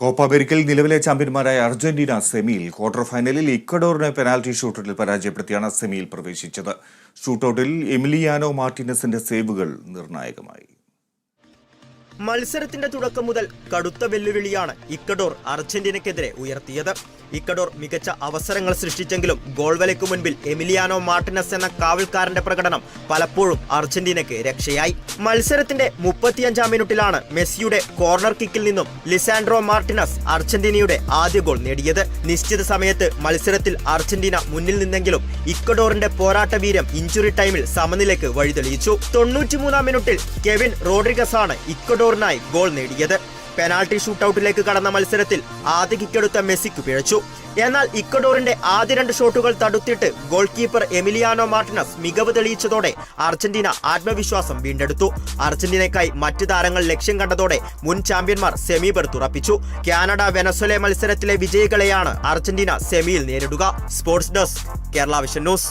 Copa അമേരിക്കയിൽ നിലവിലെ ചാമ്പ്യന്മാരായ അർജന്റീന സെമിയിൽ ക്വാർട്ടർ ഫൈനലിൽ ഇക്വഡോറിനെ പെനാൽറ്റി ഷൂട്ടൌട്ടിൽ പരാജയപ്പെടുത്തിയാണ് സെമിയിൽ പ്രവേശിച്ചത്. ഷൂട്ടൌട്ടിൽ എമിലിയാനോ മാർട്ടിനസിന്റെ സേവുകൾ നിർണായകമായി. മത്സരത്തിന്റെ തുടക്കം മുതൽ കടുത്ത വെല്ലുവിളിയാണ് ഇക്കഡോർ അർജന്റീനയ്ക്കെതിരെ ഉയർത്തിയത്. ഇക്കഡോർ മികച്ച അവസരങ്ങൾ സൃഷ്ടിച്ചെങ്കിലും ഗോൾ വലയ്ക്കു മുൻപിൽ എമിലിയാനോ മാർട്ടിനസ് എന്ന കാവൽക്കാരന്റെ പ്രകടനം പലപ്പോഴും അർജന്റീനയ്ക്ക് രക്ഷയായി. മത്സരത്തിന്റെ മുപ്പത്തിയഞ്ചാം മിനിറ്റിലാണ് മെസ്സിയുടെ കോർണർ കിക്കിൽ നിന്നും ലിസാൻഡ്രോ മാർട്ടിനസ് അർജന്റീനയുടെ ആദ്യ ഗോൾ നേടിയത്. നിശ്ചിത സമയത്ത് മത്സരത്തിൽ അർജന്റീന മുന്നിൽ നിന്നെങ്കിലും ഇക്കഡോറിന്റെ പോരാട്ട വീരം ഇഞ്ചുറി ടൈമിൽ സമനിലയ്ക്ക് വഴിതെളിയിച്ചു. തൊണ്ണൂറ്റിമൂന്നാം മിനിറ്റിൽ കെവിൻ റോഡ്രിഗസ് ആണ് ഇക്വഡോറിനായി ഗോൾ നേടിയത്. പെനാൾട്ടി ഷൂട്ടൌട്ടിലേക്ക് കടന്ന മത്സരത്തിൽ ആദ്യ കിക്കെടുത്ത മെസ്സിക്ക് പിഴച്ചു. എന്നാൽ ഇക്വഡോറിന്റെ ആദ്യ രണ്ട് ഷോട്ടുകൾ തടുത്തിട്ട് ഗോൾ കീപ്പർ എമിലിയാനോ മാർട്ടിനസ് മികവ് തെളിയിച്ചതോടെ അർജന്റീന ആത്മവിശ്വാസം വീണ്ടെടുത്തു. അർജന്റീനയ്ക്കായി മറ്റ് താരങ്ങൾ ലക്ഷ്യം കണ്ടതോടെ മുൻ ചാമ്പ്യന്മാർ സെമി ബർത്തുറപ്പിച്ചു കാനഡ വെനസ്വലെ മത്സരത്തിലെ വിജയികളെയാണ് അർജന്റീന സെമിയിൽ നേരിടുക. Sports desk Kerala vision news.